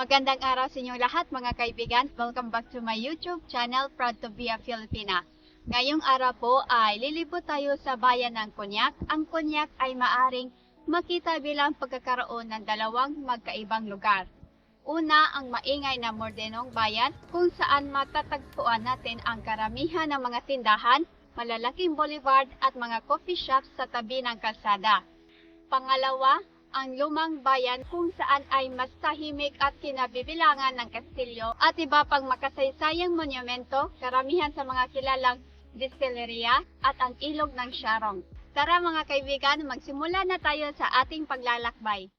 Magandang araw sa inyong lahat mga kaibigan. Welcome back to my YouTube channel, Proud to be a Filipina. Ngayong araw po ay lilibot tayo sa bayan ng Konyak. Ang Konyak ay maaring makita bilang pagkakaroon ng dalawang magkaibang lugar. Una, ang maingay na Mordenong bayan kung saan matatagpuan natin ang karamihan ng mga tindahan, malalaking boulevard at mga coffee shops sa tabi ng kalsada. Pangalawa, ang lumang bayan kung saan ay mas tahimik at kinabibilangan ng kastilyo at iba pang makasaysayang monumento, karamihan sa mga kilalang distilleria at ang ilog ng Sharong. Tara mga kaibigan, magsimula na tayo sa ating paglalakbay.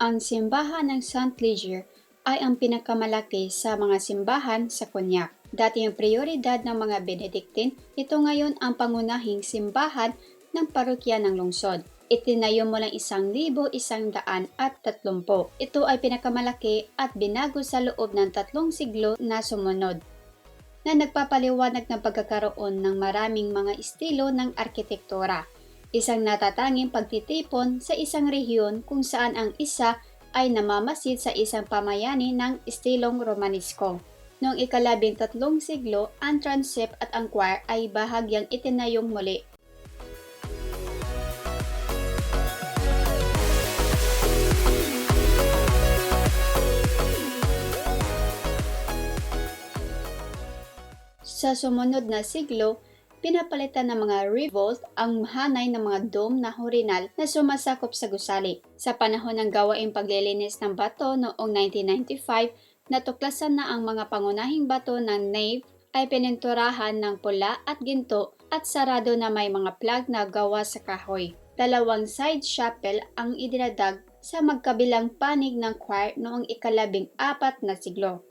Ang simbahan ng St. Leger ay ang pinakamalaki sa mga simbahan sa Konyak. Dati yung prioridad ng mga Benedictine, ito ngayon ang pangunahing simbahan ng parokya ng lungsod. Itinayo mo lang isang libo isang daan at tatlumpo. Ito ay pinakamalaki at binago sa loob ng tatlong siglo na sumunod na nagpapaliwanag ng pagkakaroon ng maraming mga estilo ng arkitektura isang natatanging pagtitipon sa isang rehiyon kung saan ang isa ay namamasid sa isang pamayani ng estilong Romanesco. Noong ikalabing tatlong siglo, ang transept at ang choir ay bahagyang itinayong muli. Sa sumunod na siglo, pinapalitan ng mga revolt ang hanay ng mga dome na horinal na sumasakop sa gusali. Sa panahon ng gawaing paglilinis ng bato noong 1995, natuklasan na ang mga pangunahing bato ng nave ay pininturahan ng pula at ginto at sarado na may mga plug na gawa sa kahoy. Dalawang side chapel ang idinadag sa magkabilang panig ng choir noong ikalabing apat na siglo.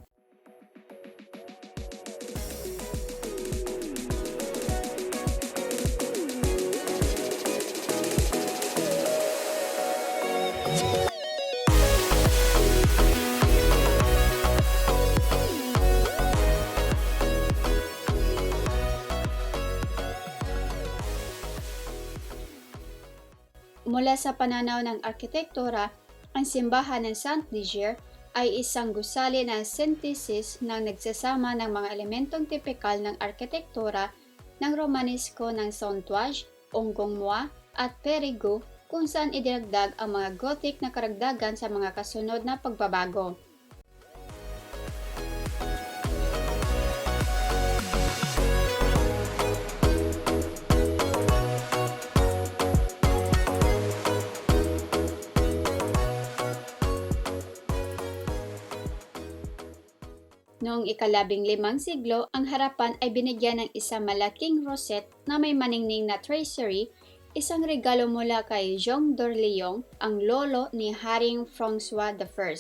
Mula sa pananaw ng arkitektura, ang simbahan ng St. Leger ay isang gusali na synthesis ng nagsasama ng mga elementong tipikal ng arkitektura ng Romanesco ng Sontuage, Ongongmua at Perigo kung saan idinagdag ang mga Gothic na karagdagan sa mga kasunod na pagbabago. Noong ikalabing limang siglo, ang harapan ay binigyan ng isang malaking rosette na may maningning na tracery isang regalo mula kay Jean d'Orléans, ang lolo ni Haring François I.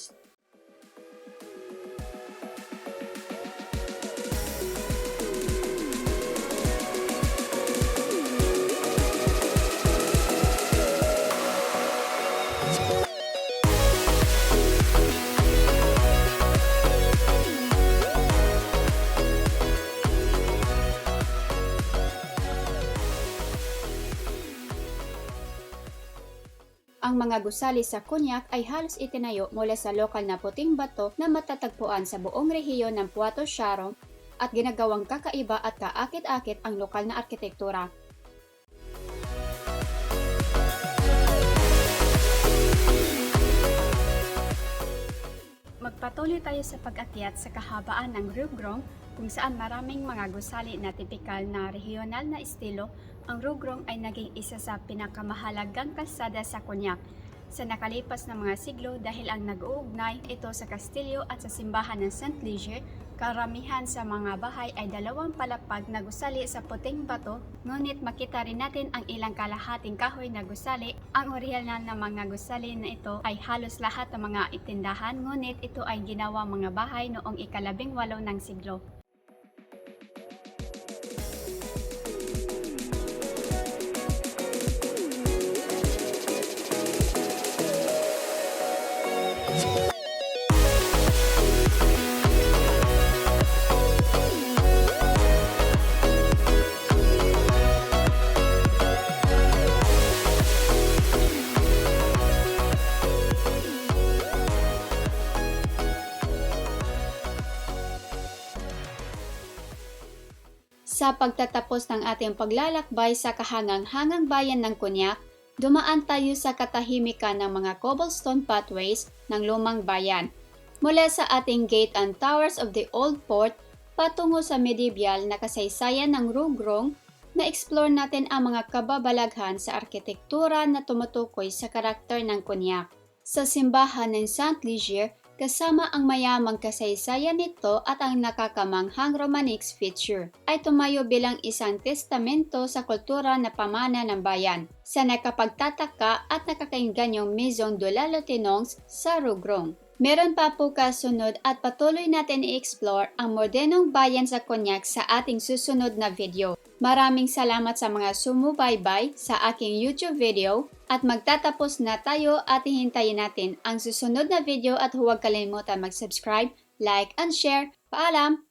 Ang mga gusali sa konyak ay halos itinayo mula sa lokal na puting bato na matatagpuan sa buong rehiyon ng Puerto Sharon at ginagawang kakaiba at kaakit-akit ang lokal na arkitektura. Magpatuloy tayo sa pag-akyat sa kahabaan ng Rugrong kung saan maraming mga gusali na tipikal na regional na estilo, ang Rugrong ay naging isa sa pinakamahalagang kalsada sa Konyak sa nakalipas na mga siglo dahil ang nag-uugnay ito sa kastilyo at sa simbahan ng St. Leger, karamihan sa mga bahay ay dalawang palapag na gusali sa puting bato, ngunit makita rin natin ang ilang kalahating kahoy na gusali. Ang orihinal na mga gusali na ito ay halos lahat ng mga itindahan, ngunit ito ay ginawa mga bahay noong ikalabing walo ng siglo. Sa pagtatapos ng ating paglalakbay sa kahangang-hangang bayan ng Kunyak, dumaan tayo sa katahimikan ng mga cobblestone pathways ng lumang bayan. Mula sa ating gate and towers of the old port, patungo sa medieval na kasaysayan ng Rugrong, na-explore natin ang mga kababalaghan sa arkitektura na tumutukoy sa karakter ng Kunyak. Sa simbahan ng St. Leger, kasama ang mayamang kasaysayan nito at ang nakakamanghang Romanesque feature, ay tumayo bilang isang testamento sa kultura na pamana ng bayan, sa nakapagtataka at nakakainganyong Maison de la Lutenongs sa Rugrong. Meron pa po kasunod at patuloy natin i-explore ang modernong bayan sa Konyak sa ating susunod na video. Maraming salamat sa mga sumubaybay sa aking YouTube video at magtatapos na tayo at hihintayin natin ang susunod na video at huwag kalimutan mag-subscribe, like, and share. Paalam!